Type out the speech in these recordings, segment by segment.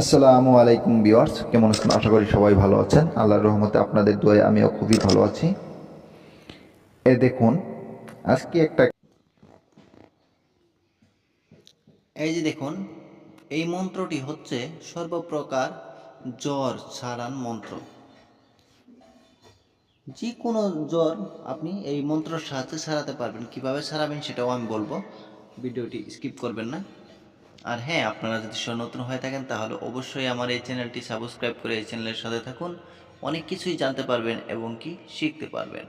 আসসালামু আলাইকুম বিওয়ার্স কেমন আছেন? আশা করি সবাই ভালো আছেন। আল্লাহর রহমতে আপনাদের দোয়ে আমিও খুবই ভালো আছি। এ দেখুন, আজকে একটা এই যে দেখুন, এই মন্ত্রটি হচ্ছে সর্বপ্রকার জ্বর ছাড়ান মন্ত্র। যে কোনো জ্বর আপনি এই মন্ত্রের সাহায্যে সারাতে পারবেন। কীভাবে সারাবেন সেটাও আমি বলব। ভিডিওটি স্কিপ করবেন না। আর হ্যাঁ আপনারা যদি নতুন হয়ে থাকেন, তাহলে অবশ্যই আমার এই চ্যানেলটি সাবস্ক্রাইব করে এই চ্যানেলের সাথে থাকুন। অনেক কিছুই জানতে পারবেন এবং কি শিখতে পারবেন।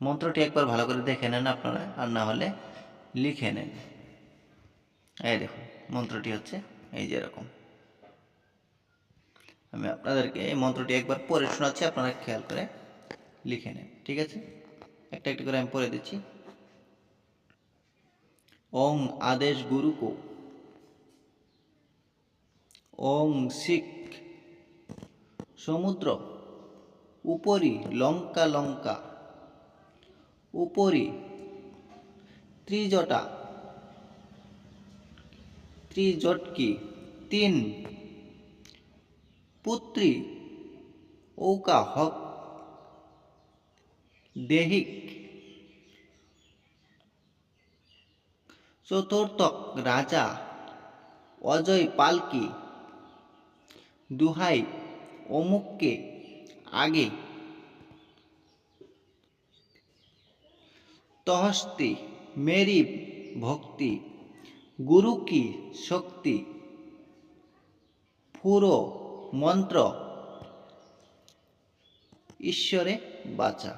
মন্ত্রটি একবার ভালো করে দেখে নেন আপনারা, আর না হলে লিখে নেন। এই দেখুন, মন্ত্রটি হচ্ছে এই যে এরকম। আমি আপনাদেরকে এই মন্ত্রটি একবার পড়ে শোনাচ্ছি, আপনারা খেয়াল করে লিখে নেন, ঠিক আছে? একটা একটা করে আমি পড়ে দিচ্ছি। ওং আদেশ গুরুকো। ওং শিখ। সমুদ্র। উপরি লঙ্কা লঙ্কা। উপরি ত্রিজটা। ত্রিজটকি তিন। পুত্রী ঔকা হক। দেহিক চতুর্থক রাজা অজয় পালকি দুহাই অমুককে আগে তহস্তি মেরি ভক্তি, গুরু কি শক্তি? পুরো মন্ত্র ঈশ্বরে বাঁচা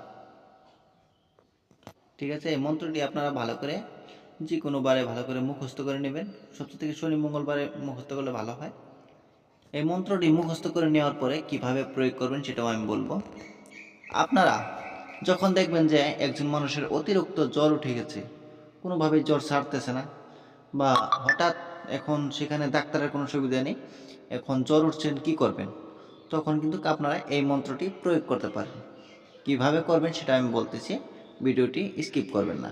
ঠিক আছে, এই মন্ত্রটি আপনারা ভালো করে যে কোনো বারে ভালো করে মুখস্থ করে নেবেন। সপ্তাহ থেকে শনি, মঙ্গলবারে মুখস্থ করলে ভালো হয়। এই মন্ত্রটি মুখস্থ করে নেওয়ার পরে কীভাবে প্রয়োগ করবেন সেটাও আমি বলব। আপনারা যখন দেখবেন যে একজন মানুষের অতিরিক্ত জ্বর উঠে গেছে, কোনোভাবেই জ্বর ছাড়তেছে না বা হঠাৎ এখন সেখানে ডাক্তারের কোনো সুবিধা নেই, এখন জ্বর উঠছেন কি করবেন? তখন কিন্তু আপনারা এই মন্ত্রটি প্রয়োগ করতে পারেন। কীভাবে করবেন সেটা আমি বলতেছি, ভিডিওটি স্কিপ করবেন না।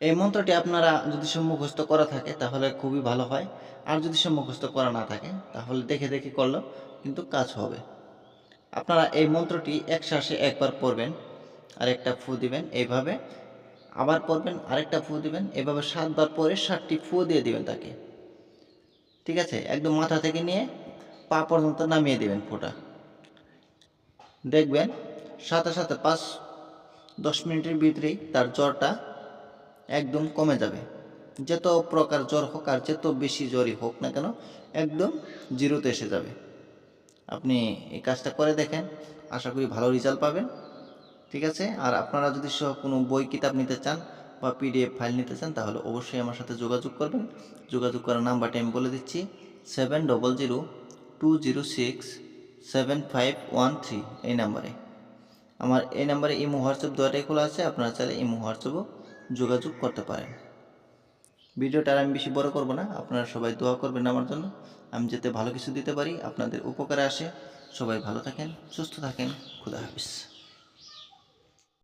এই মন্ত্রটি আপনারা যদি সে মুখস্থ করা থাকে, তাহলে খুবই ভালো হয়। আর যদি সে মুখস্থ করা না থাকে, তাহলে দেখে দেখে করলেও কিন্তু কাজ হবে। আপনারা এই মন্ত্রটি এক শ্বাসে একবার পড়বেন আর একটা ফু দিবেন এইভাবে, আবার পড়বেন, আরেকটা ফু দিবেন, এভাবে সাতবার পরে সাতটি ফু দিয়ে দিবেন তাকে। ঠিক আছে? একদম মাথা থেকে নিয়ে পা পর্যন্ত নামিয়ে দিবেন ফুটা। দেখবেন সাথে সাথে পাঁচ দশ মিনিটের ভিতরেই তার জ্বরটা একদম কমে যাবে। যত প্রকার জ্বর হোক আর যত বেশি জ্বরই হোক না কেন, একদম জিরোতে এসে যাবে। আপনি এই কাজটা করে দেখেন, আশা করি ভালো রেজাল্ট পাবেন, ঠিক আছে? আর আপনারা যদি সহ কোনো বই কিতাব নিতে চান বা পিডিএফ ফাইল নিতে চান, তাহলে অবশ্যই আমার সাথে যোগাযোগ করবেন। যোগাযোগ করার নাম্বারটি আমি বলে দিচ্ছি seven double zero two zero six seven five one three এই নাম্বারে। আমার এই নাম্বারে ইমো, হোয়াটসঅ্যাপ দুয়াটাই খোলা আছে, আপনারা চাইলে ইমো, হোয়াটসঅ্যাপও যোগাযোগ করতে পারেন। ভিডিওটা আর আমি বেশি বড় করব না, আপনারা সবাই দোয়া করবেন আমার জন্য। আমি যাতে ভালো কিছু দিতে পারি, আপনাদের উপকারে আসে। সবাই ভালো থাকেন, সুস্থ থাকেন, খুদা হাফিজ।